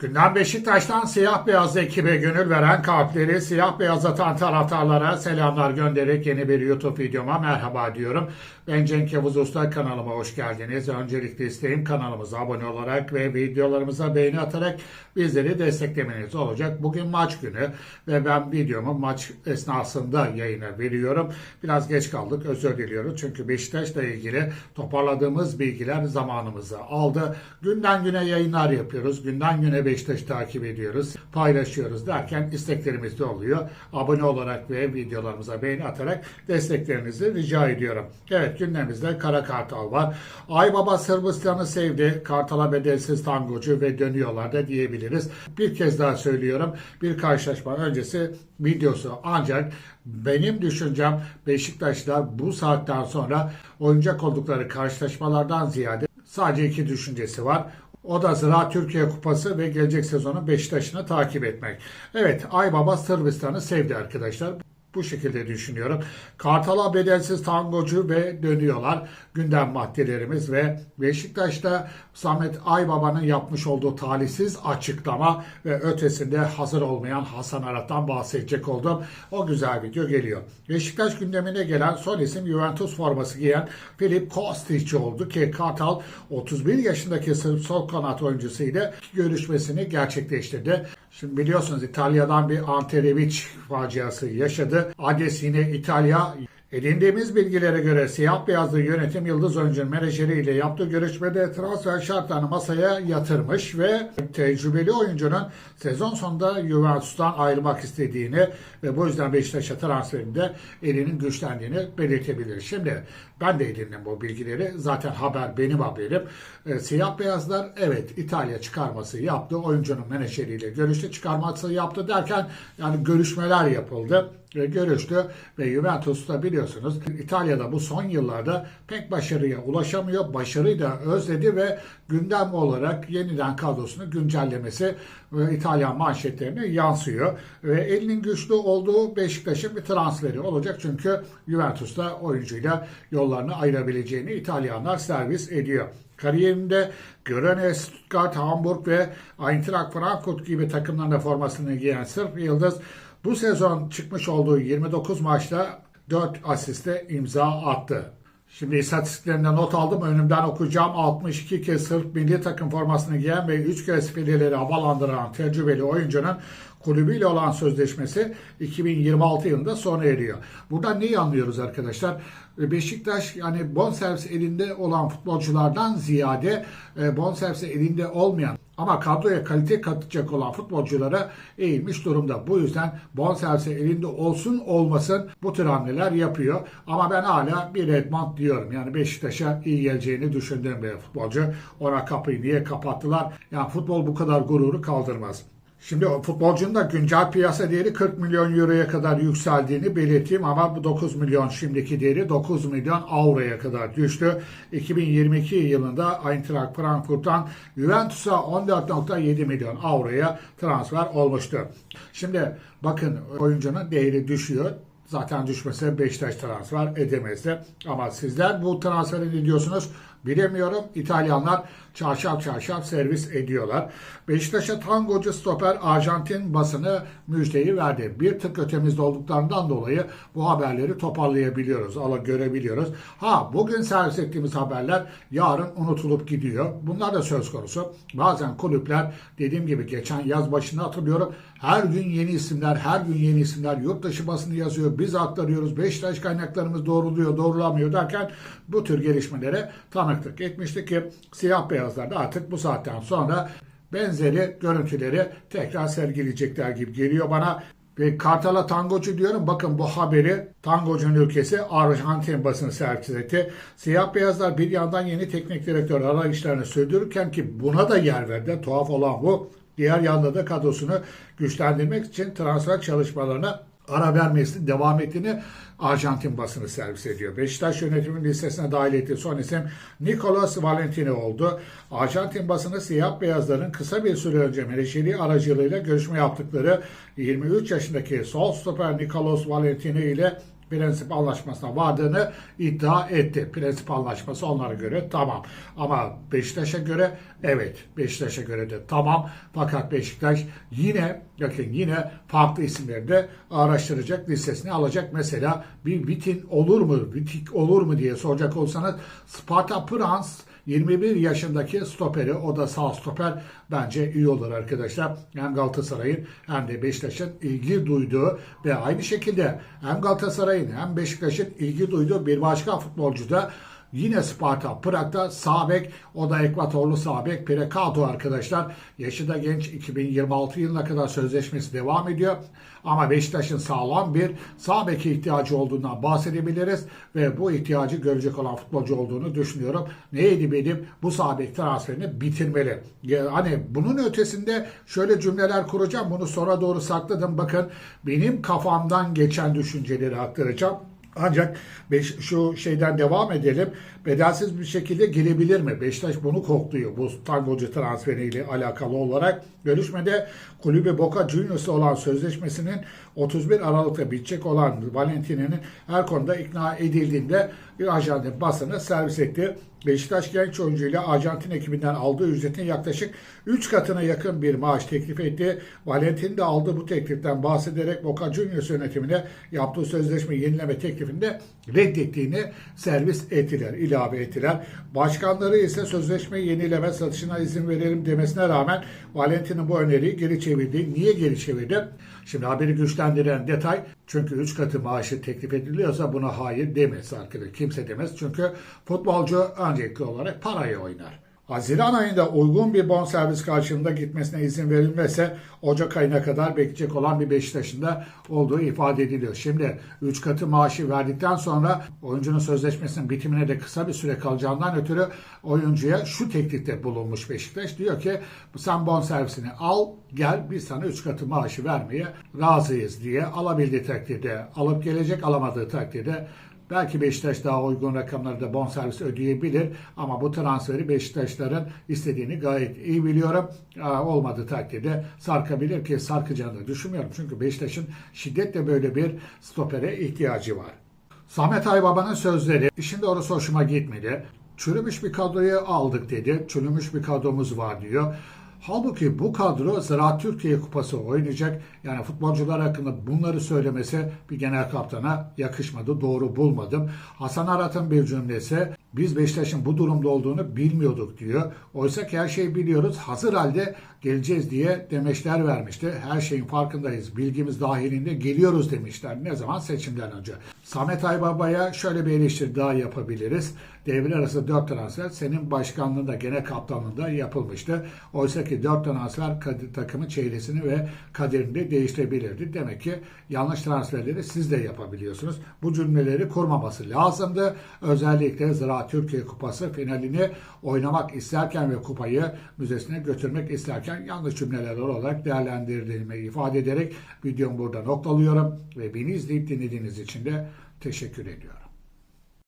Gündem Beşiktaş'tan siyah beyaz ekibe gönül veren kalpleri siyah beyazlatan taraftarlara selamlar göndererek yeni bir YouTube videoma merhaba diyorum. Ben Cenk Yavuz Usta kanalıma hoş geldiniz. Öncelikle isteğim kanalımıza abone olarak ve videolarımıza beğeni atarak bizleri desteklemeniz olacak. Bugün maç günü ve ben videomu maç esnasında yayına veriyorum. Biraz geç kaldık özür diliyorum. Çünkü Beşiktaş'la ilgili toparladığımız bilgiler zamanımızı aldı. Günden güne yayınlar yapıyoruz. Günden güne Beşiktaş'ı takip ediyoruz. Paylaşıyoruz derken isteklerimiz de oluyor. Abone olarak ve videolarımıza beğeni atarak desteklerinizi rica ediyorum. Evet gündemimizde Kara Kartal var. Aybaba Sırbistan'ı sevdi. Kartal'a bedelsiz tangocu ve dönüyorlar da diyebiliriz. Bir kez daha söylüyorum. Bir karşılaşma öncesi videosu ancak benim düşüncem Beşiktaşlar bu saatten sonra oynayacak oldukları karşılaşmalardan ziyade sadece iki düşüncesi var. O da Zira Türkiye Kupası ve gelecek sezonun Beşiktaş'ını takip etmek. Evet Aybaba Sırbistan'ı sevdi arkadaşlar. Bu şekilde düşünüyorum. Kartal'a bedelsiz tangocu ve dönüyorlar. Gündem maddelerimiz ve Beşiktaş'ta Samet Aybaba'nın yapmış olduğu talihsiz açıklama ve ötesinde hazır olmayan Hasan Arat'tan bahsedecek oldum. O güzel video geliyor. Beşiktaş gündemine gelen son isim Juventus forması giyen Filip Kostic oldu ki Kartal 31 yaşındaki Sırp sol kanat oyuncusu ile görüşmesini gerçekleştirdi. Şimdi biliyorsunuz İtalya'dan bir Ante Rebic faciası yaşadı. Adres İtalya. Edindiğimiz bilgilere göre siyah beyazlı yönetim Yıldız Oyuncu'nun menajeriyle yaptığı görüşmede transfer şartlarını masaya yatırmış ve tecrübeli oyuncunun sezon sonunda Juventus'tan ayrılmak istediğini ve bu yüzden Beşiktaş'a transferinde elinin güçlendiğini belirtebilir. Şimdi ben de edindim bu bilgileri. Zaten haber benim haberim. E, siyah beyazlar evet İtalya çıkarması yaptı. Oyuncunun menajeriyle görüştü. Çıkarması yaptı derken yani görüşmeler yapıldı ve görüştü ve Juventus'ta biliyorsunuz İtalya'da bu son yıllarda pek başarıya ulaşamıyor. Başarıyı da özledi ve gündem olarak yeniden kadrosunu güncellemesi ve İtalyan manşetlerine yansıyor. Ve elinin güçlü olduğu Beşiktaş'ın bir transferi olacak. Çünkü Juventus'ta oyuncuyla yollarını ayırabileceğini İtalyanlar servis ediyor. Kariyerinde Görene, Stuttgart, Hamburg ve Eintracht Frankfurt gibi takımların da formasını giyen Sırp Yıldız bu sezon çıkmış olduğu 29 maçta 4 asiste imza attı. Şimdi istatistiklerimde not aldım. Önümden okuyacağım. 62 kez Sırp milli takım formasını giyen ve 3 kez fileleri havalandıran tecrübeli oyuncunun kulübüyle olan sözleşmesi 2026 yılında sona eriyor. Buradan neyi anlıyoruz arkadaşlar? Beşiktaş yani bonservis elinde olan futbolculardan ziyade e, bonservis elinde olmayan ama kadroya kalite katacak olan futbolculara eğilmiş durumda. Bu yüzden bonservisi elinde olsun olmasın bu tür hamleler yapıyor. Ama ben hala bir Edmond diyorum. Yani Beşiktaş'a iyi geleceğini düşündüğüm bir futbolcu. Ona kapıyı niye kapattılar? Yani futbol bu kadar gururu kaldırmaz. Şimdi o futbolcunun da güncel piyasa değeri 40 milyon euroya kadar yükseldiğini belirteyim ama bu 9 milyon şimdiki değeri 9 milyon avroya kadar düştü. 2022 yılında Eintracht Frankfurt'tan Juventus'a 14.7 milyon avroya transfer olmuştu. Şimdi bakın oyuncunun değeri düşüyor. Zaten düşmese Beşiktaş transfer edemezdi. Ama sizler bu transferi ne diyorsunuz? Bilemiyorum. İtalyanlar çarşaf çarşaf servis ediyorlar. Beşiktaş'a tangocu stoper Arjantin basını müjdeyi verdi. Bir tık ötemizde olduklarından dolayı bu haberleri toparlayabiliyoruz, ala görebiliyoruz. Ha bugün servis ettiğimiz haberler yarın unutulup gidiyor. Bunlar da söz konusu. Bazen kulüpler dediğim gibi geçen yaz başında hatırlıyorum. Her gün yeni isimler, her gün yeni isimler yurt dışı basını yazıyor. Biz aktarıyoruz. Beşiktaş kaynaklarımız doğruluyor, doğrulamıyor derken bu tür gelişmelere tanıklık etmiştik ki siyah beyazlar da artık bu saatten sonra benzeri görüntüleri tekrar sergileyecekler gibi geliyor bana. Ve Kartal'a tangocu diyorum. Bakın bu haberi tangocunun ülkesi Arjantin basını servis etti. Siyah beyazlar bir yandan yeni teknik direktör arayışlarını sürdürürken ki buna da yer verdi. Tuhaf olan bu. Diğer yanda da kadrosunu güçlendirmek için transfer çalışmalarına ara vermesinin devam ettiğini Arjantin basını servis ediyor. Beşiktaş yönetiminin listesine dahil ettiği son isim Nicolas Valentino oldu. Arjantin basını siyah beyazların kısa bir süre önce menajeri aracılığıyla görüşme yaptıkları 23 yaşındaki sol stoper Nicolas Valentino ile prensip anlaşmasına vardığını iddia etti. Prensip anlaşması onlara göre tamam. Ama Beşiktaş'a göre evet Beşiktaş'a göre de tamam. Fakat Beşiktaş yine bakın yine farklı isimleri de araştıracak listesine alacak. Mesela bir Vitin olur mu, Vitik olur mu diye soracak olsanız Sparta Prans 21 yaşındaki stoperi o da sağ stoper bence iyi olur arkadaşlar. Hem Galatasaray'ın hem de Beşiktaş'ın ilgi duyduğu ve aynı şekilde hem Galatasaray'ın hem Beşiktaş'ın ilgi duyduğu bir başka futbolcu da Yine Sparta Prag'da sağ bek, o da Ekvatorlu sağ bek Precado arkadaşlar. Yaşı da genç 2026 yılına kadar sözleşmesi devam ediyor. Ama Beşiktaş'ın sağlam bir sağ beke ihtiyacı olduğundan bahsedebiliriz ve bu ihtiyacı görecek olan futbolcu olduğunu düşünüyorum. Neydi benim bu sağ bek transferini bitirmeli. Hani bunun ötesinde şöyle cümleler kuracağım. Bunu sonra doğru sakladım. Bakın benim kafamdan geçen düşünceleri aktaracağım. Ancak beş, şu şeyden devam edelim. Bedelsiz bir şekilde gelebilir mi? Beşiktaş bunu kokluyor. Bu tangocu transferiyle alakalı olarak. Görüşmede kulübü Boca Juniors'la olan sözleşmesinin 31 Aralık'ta bitecek olan Valentino'nun her konuda ikna edildiğinde bir Arjantin basını servis etti. Beşiktaş genç oyuncuyla Arjantin ekibinden aldığı ücretin yaklaşık 3 katına yakın bir maaş teklif etti. Valentin de aldığı bu tekliften bahsederek Boca Juniors yönetimine yaptığı sözleşme yenileme teklifinde reddettiğini servis ettiler, ilave ettiler. Başkanları ise sözleşmeyi yenileme satışına izin verelim demesine rağmen Valentin'in bu öneriyi geri çevirdi. Niye geri çevirdi? Şimdi haberi güçlendiren detay çünkü 3 katı maaşı teklif ediliyorsa buna hayır demez arkadaşlar. Kimse demez çünkü futbolcu öncelikli olarak parayı oynar. Haziran ayında uygun bir bonservis karşılığında gitmesine izin verilmezse Ocak ayına kadar bekleyecek olan bir Beşiktaş'ın da olduğu ifade ediliyor. Şimdi 3 katı maaşı verdikten sonra oyuncunun sözleşmesinin bitimine de kısa bir süre kalacağından ötürü oyuncuya şu teklifte bulunmuş Beşiktaş. Diyor ki sen bonservisini al gel biz sana 3 katı maaşı vermeye razıyız diye alabildiği takdirde alıp gelecek alamadığı takdirde Belki Beşiktaş daha uygun rakamlarda bonservis ödeyebilir ama bu transferi Beşiktaşların istediğini gayet iyi biliyorum. Aa, olmadığı takdirde sarkabilir ki sarkacağını düşünmüyorum. Çünkü Beşiktaş'ın şiddetle böyle bir stopere ihtiyacı var. Samet Aybaba'nın sözleri, işin doğrusu hoşuma gitmedi. Çürümüş bir kadroyu aldık dedi. Çürümüş bir kadromuz var diyor. Halbuki bu kadro Ziraat Türkiye Kupası oynayacak. Yani futbolcular hakkında bunları söylemesi bir genel kaptana yakışmadı. Doğru bulmadım. Hasan Arat'ın bir cümlesi biz Beşiktaş'ın bu durumda olduğunu bilmiyorduk diyor. Oysa ki her şeyi biliyoruz. Hazır halde geleceğiz diye demeçler vermişti. Her şeyin farkındayız. Bilgimiz dahilinde geliyoruz demişler. Ne zaman? Seçimden önce. Samet Aybaba'ya şöyle bir eleştiri daha yapabiliriz. Devre arası 4 transfer senin başkanlığında, genel kaptanlığında yapılmıştı. Oysa ki 4 transfer kadir, takımın çeyresini ve kaderini de değiştirebilirdi. Demek ki yanlış transferleri siz de yapabiliyorsunuz. Bu cümleleri kurmaması lazımdı. Özellikle Ziraat Türkiye Kupası finalini oynamak isterken ve kupayı müzesine götürmek isterken yanlış cümleler olarak değerlendirildiğimi ifade ederek videomu burada noktalıyorum ve beni izleyip dinlediğiniz için de teşekkür ediyorum.